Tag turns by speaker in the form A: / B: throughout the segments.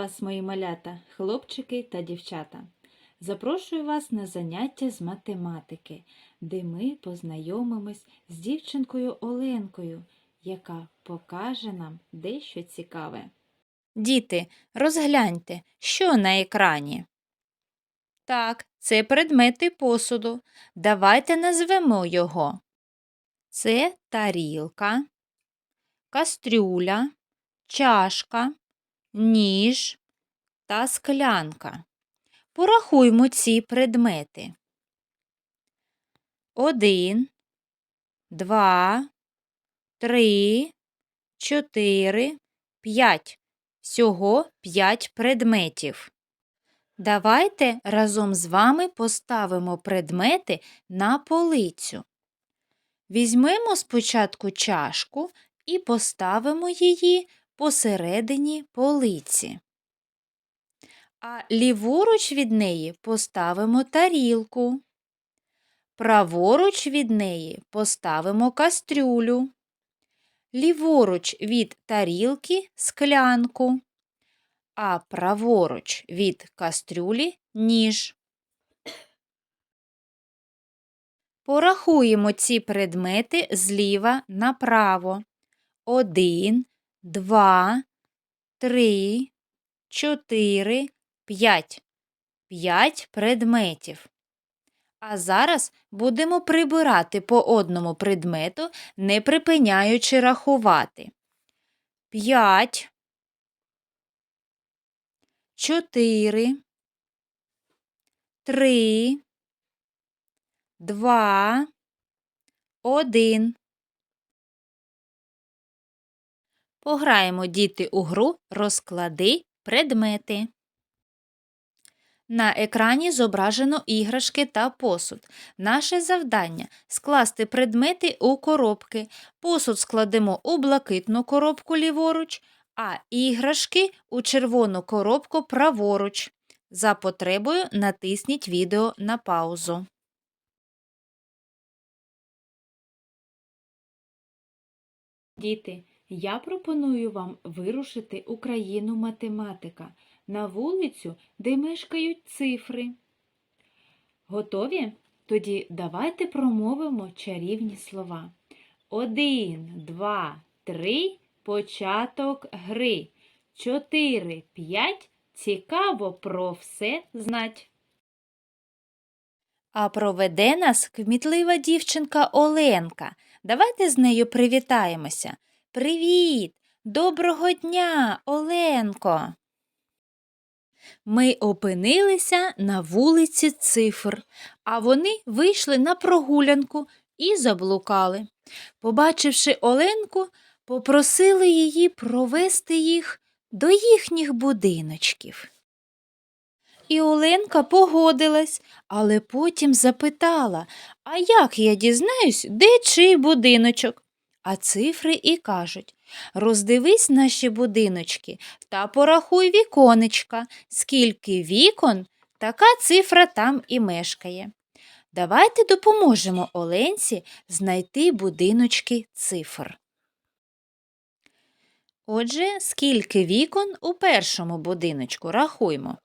A: вас, мої малята, хлопчики та дівчата. Запрошую вас на заняття з математики, де ми познайомимось з дівчинкою Оленкою, яка покаже нам дещо цікаве. Діти, розгляньте, що на екрані. Так, це предмети посуду. Давайте назвемо його. Це тарілка, кастрюля, чашка, ніж та склянка. Порахуймо ці предмети. Один, два, три, чотири, п'ять. Всього п'ять предметів. Давайте разом з вами поставимо предмети на полицю. Візьмемо спочатку чашку і поставимо її посередині полиці. А ліворуч від неї поставимо тарілку. Праворуч від неї поставимо кастрюлю. Ліворуч від тарілки склянку, а праворуч від кастрюлі ніж. Порахуємо ці предмети зліва направо. Один, два, три, чотири, п'ять. П'ять предметів. А зараз будемо прибирати по одному предмету, не припиняючи рахувати. П'ять, чотири, три, два, один. Пограємо діти у гру розклади предмети. На екрані зображено іграшки та посуд. Наше завдання скласти предмети у коробки. Посуд складемо у блакитну коробку ліворуч, а іграшки у червону коробку праворуч. За потребою натисніть відео на паузу. Діти, я пропоную вам вирушити у країну математика на вулицю, де мешкають цифри. Готові? Тоді давайте промовимо чарівні слова. Один, два, три, початок гри. Чотири, п'ять. Цікаво про все знать. А проведе нас кмітлива дівчинка Оленка. Давайте з нею привітаємося. Привіт! Доброго дня, Оленко! Ми опинилися на вулиці цифр, а вони вийшли на прогулянку і заблукали. Побачивши Оленку, попросили її провести їх до їхніх будиночків. І Оленка погодилась, але потім запитала, а як я дізнаюсь, де чий будиночок? А цифри і кажуть роздивись наші будиночки та порахуй віконечка, скільки вікон, така цифра там і мешкає. Давайте допоможемо Оленці знайти будиночки цифр. Отже, скільки вікон у першому будиночку рахуймо.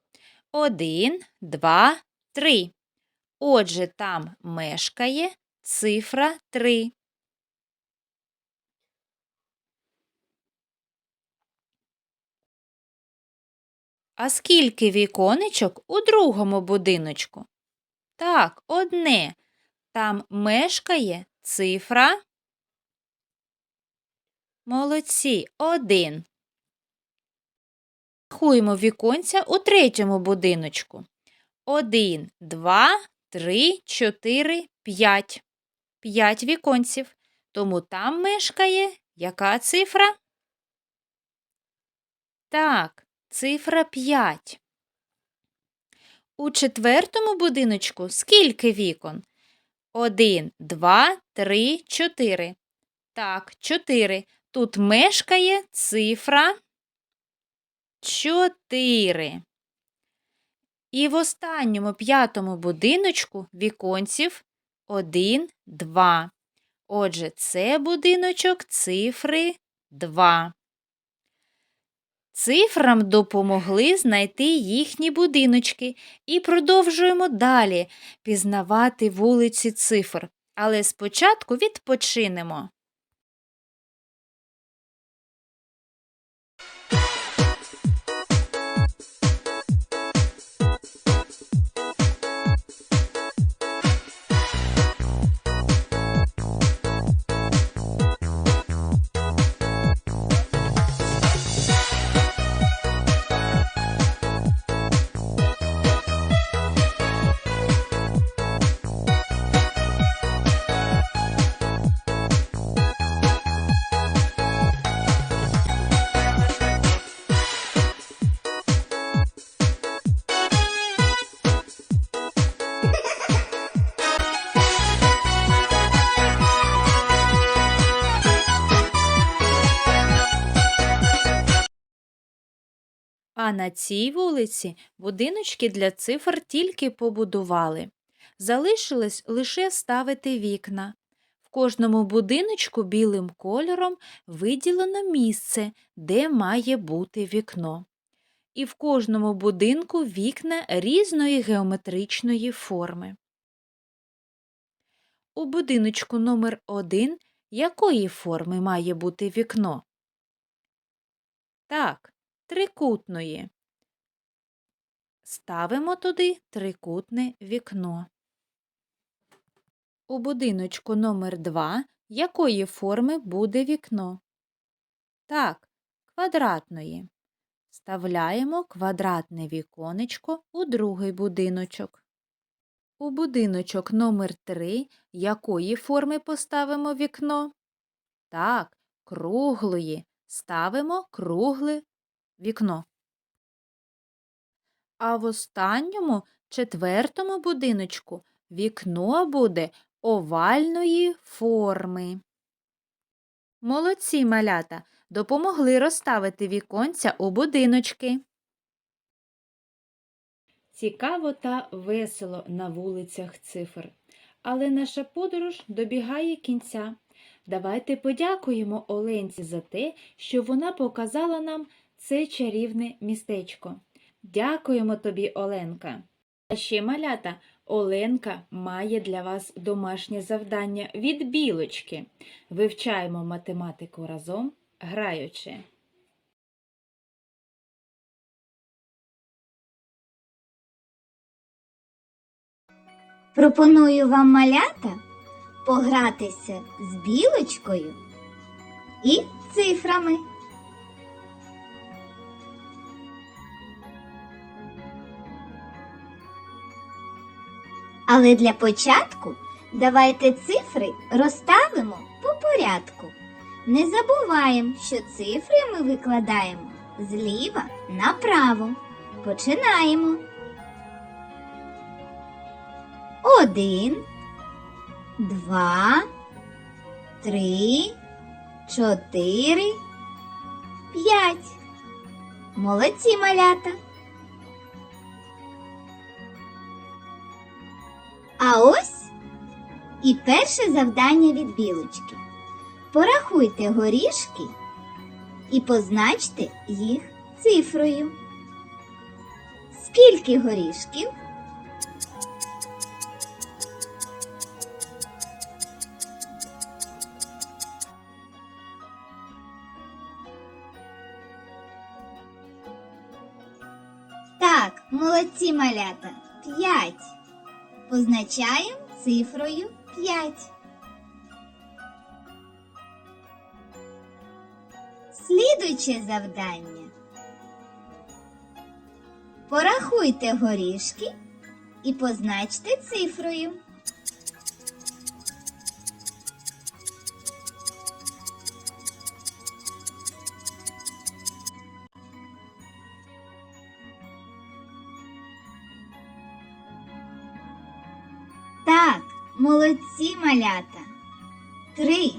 A: Один, два, три. Отже, там мешкає цифра три. А скільки віконечок у другому будиночку? Так, одне. Там мешкає цифра. Молодці, один. Рахуємо віконця у третьому будиночку. Один, два, три, чотири, п'ять. П'ять віконців. Тому там мешкає яка цифра? Так, цифра 5. У четвертому будиночку скільки вікон? Один, два, три, чотири. Так, чотири. Тут мешкає цифра 4. І в останньому п'ятому будиночку віконців 1, 2. Отже, це будиночок цифри 2. Цифрам допомогли знайти їхні будиночки і продовжуємо далі пізнавати вулиці цифр. Але спочатку відпочинемо. А на цій вулиці будиночки для цифр тільки побудували. Залишилось лише ставити вікна. В кожному будиночку білим кольором виділено місце, де має бути вікно. І в кожному будинку вікна різної геометричної форми. У будиночку номер 1 якої форми має бути вікно? Так, трикутної. Ставимо туди трикутне вікно. У будиночку номер 2 якої форми буде вікно? Так, квадратної. Вставляємо квадратне віконечко у другий будиночок. У будиночок номер 3 якої форми поставимо вікно? Так, круглої. Ставимо кругле вікно. А в останньому, четвертому будиночку, вікно буде овальної форми. Молодці малята допомогли розставити віконця у будиночки. Цікаво та весело на вулицях цифр. Але наша подорож добігає кінця. Давайте подякуємо Оленці за те, що вона показала нам це чарівне містечко. Дякуємо тобі, Оленка. А ще малята, Оленка має для вас домашнє завдання від білочки. Вивчаємо математику разом, граючи.
B: Пропоную вам малята погратися з білочкою і цифрами. Але для початку давайте цифри розставимо по порядку. Не забуваємо, що цифри ми викладаємо зліва направо. Починаємо. Один, два, три, чотири, п'ять. Молодці малята. А ось і перше завдання від білочки. Порахуйте горішки і позначте їх цифрою. Скільки горішків? Так, молодці малята. П'ять. Позначаємо цифрою 5. Слідуюче завдання. Порахуйте горішки і позначте цифрою. Молодці малята. Три.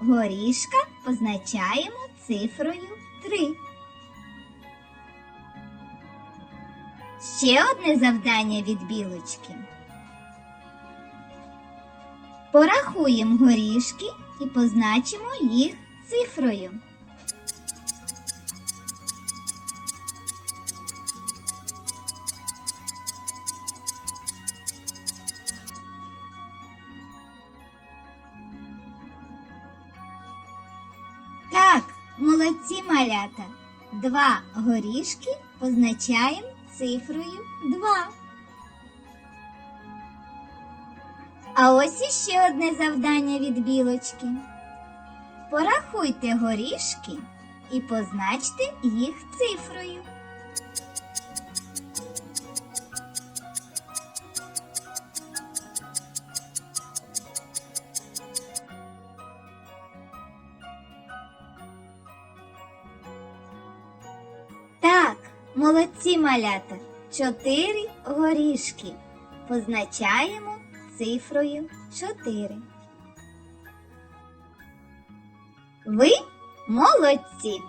B: Горішка позначаємо цифрою 3. Ще одне завдання від білочки. Порахуємо горішки і позначимо їх цифрою. Малята. Два горішки позначаємо цифрою 2. А ось іще одне завдання від білочки. Порахуйте горішки і позначте їх цифрою. Молодці малята. Чотири горішки. Позначаємо цифрою 4. Ви молодці.